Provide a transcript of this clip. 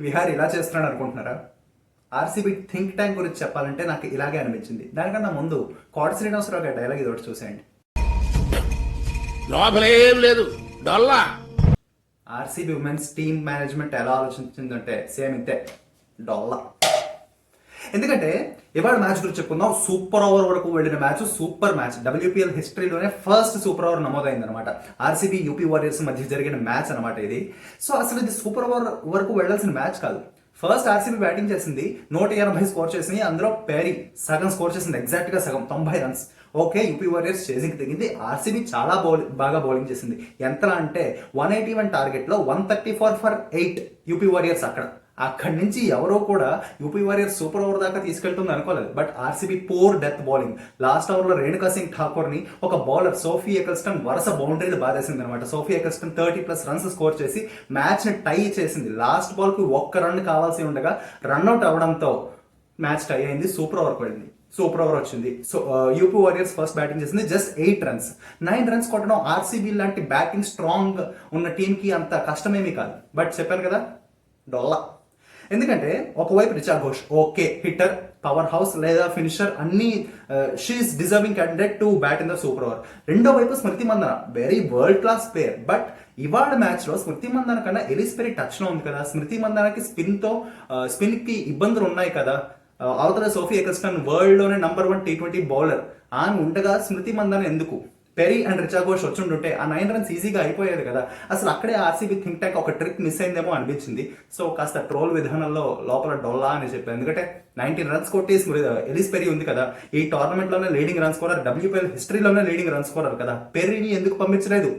విహార్ ఇలా చేస్తున్నాడు అనుకుంటున్నారా? ఆర్సీబీ థింక్ ట్యాంక్ గురించి చెప్పాలంటే నాకు ఇలాగే అనిపించింది. దానికన్నా ముందు కోట శ్రీనివాసరావు గారి డైలాగ్ ఇది ఒకటి చూసేయండి. లోపలేం లేదు. డొల్లా. ఆర్సీబీ ఉమెన్స్ టీమ్ మేనేజ్మెంట్ ఎలా ఆలోచించిందంటే సేమ్ ఇంతే. డొల్లా. ఎందుకంటే ఇవాళ మ్యాచ్ గురించి చెప్పుకుందాం. సూపర్ ఓవర్ వరకు వెళ్ళిన మ్యాచ్ సూపర్ మ్యాచ్ డబ్ల్యూపీఎల్ హిస్టరీలోనే ఫస్ట్ సూపర్ ఓవర్ నమోదైంది అనమాట ఆర్సీబీ యూపీ వారియర్స్ మధ్య జరిగిన మ్యాచ్ అనమాట ఇది. సో అసలు ఇది సూపర్ ఓవర్ వరకు వెళ్ళాల్సిన మ్యాచ్ కాదు. ఫస్ట్ ఆర్సీబీ బ్యాటింగ్ చేసింది నూట ఎనభై స్కోర్ చేసింది అందులో పేరీ సగం స్కోర్ చేసింది ఎగ్జాక్ట్గా సగం తొంభై runs okay UP Warriors chasing తగ్గింది ఆర్సీబీ చాలా బౌల్ బాగా బౌలింగ్ చేసింది. ఎంత అంటే one eighty one టార్గెట్లో one thirty four for eight UP Warriors అక్కడ. అక్కడి నుంచి ఎవరో కూడా యూపీ వారియర్స్ సూపర్ ఓవర్ దాకా తీసుకెళ్తుంది అనుకోలేదు. But RCB four death bowling last ఓవర్లో రేణుకా సింగ్ ఠాకూర్ని ఒక బౌలర్ సోఫీ ఎకల్స్టన్ వరుస బౌండరీలు బాధేసింది అనమాట Sophie Ecclestone thirty plus runs score చేసి మ్యాచ్ని టై చేసింది. లాస్ట్ బాల్కి ఒక్క రన్ కావాల్సి ఉండగా రన్అట్ అవ్వడంతో మ్యాచ్ టై అయింది. సూపర్ ఓవర్ పడింది సూపర్ ఓవర్ వచ్చింది. So UP Warriors first batting చేసింది just eight runs nine runs కొట్టడం ఆర్సీబీ లాంటి బ్యాటింగ్ స్ట్రాంగ్ ఉన్న టీంకి అంత కష్టమేమీ కాదు. బట్ చెప్పాను కదా డొల్లా. ఎందుకంటే ఒకవైపు Richa Ghosh okay hitter power house లేదా ఫినిషర్ అన్ని she's deserving candidate to bat in the super over రెండో వైపు Smriti Mandhana very world class player but ఇవాళ మ్యాచ్లో స్మృతి మందన కన్నా ఎలిస్పెరీ టచ్లో ఉంది కదా. స్మృతి మందనకి స్పిన్తో స్పిన్కి ఇబ్బందులు ఉన్నాయి కదా. అవతల Sophie Ecclestone వరల్డ్లోనే number one T twenty bowler ఆమె ఉండగా స్మృతి మందన ఎందుకు? పెరీ అండ్ రిచా ఘోష్ వచ్చుంటుంటే ఆ నైన్ రన్స్ ఈజీగా అయిపోయేది కదా. అసలు అక్కడే ఆర్సీబీ థింక్ ట్యాంక్ ఒక ట్రిక్ మిస్ అయిందేమో అనిపించింది. సో కాస్త ట్రోల్ విధానంలో లోపల డొల్లా అని చెప్పాను ఎందుకంటే నైన్టీన్ రన్స్ కొట్టేసి ఎలిస్ పెరీ ఉంది కదా. ఈ టోర్నమెంట్లోనే లీడింగ్ రన్ స్కోరర్ డబ్ల్యూపీఎల్ హిస్టరీలోనే లీడింగ్ రన్ స్కోరర్ కదా. పెరీని ఎందుకు పంపించలేదు?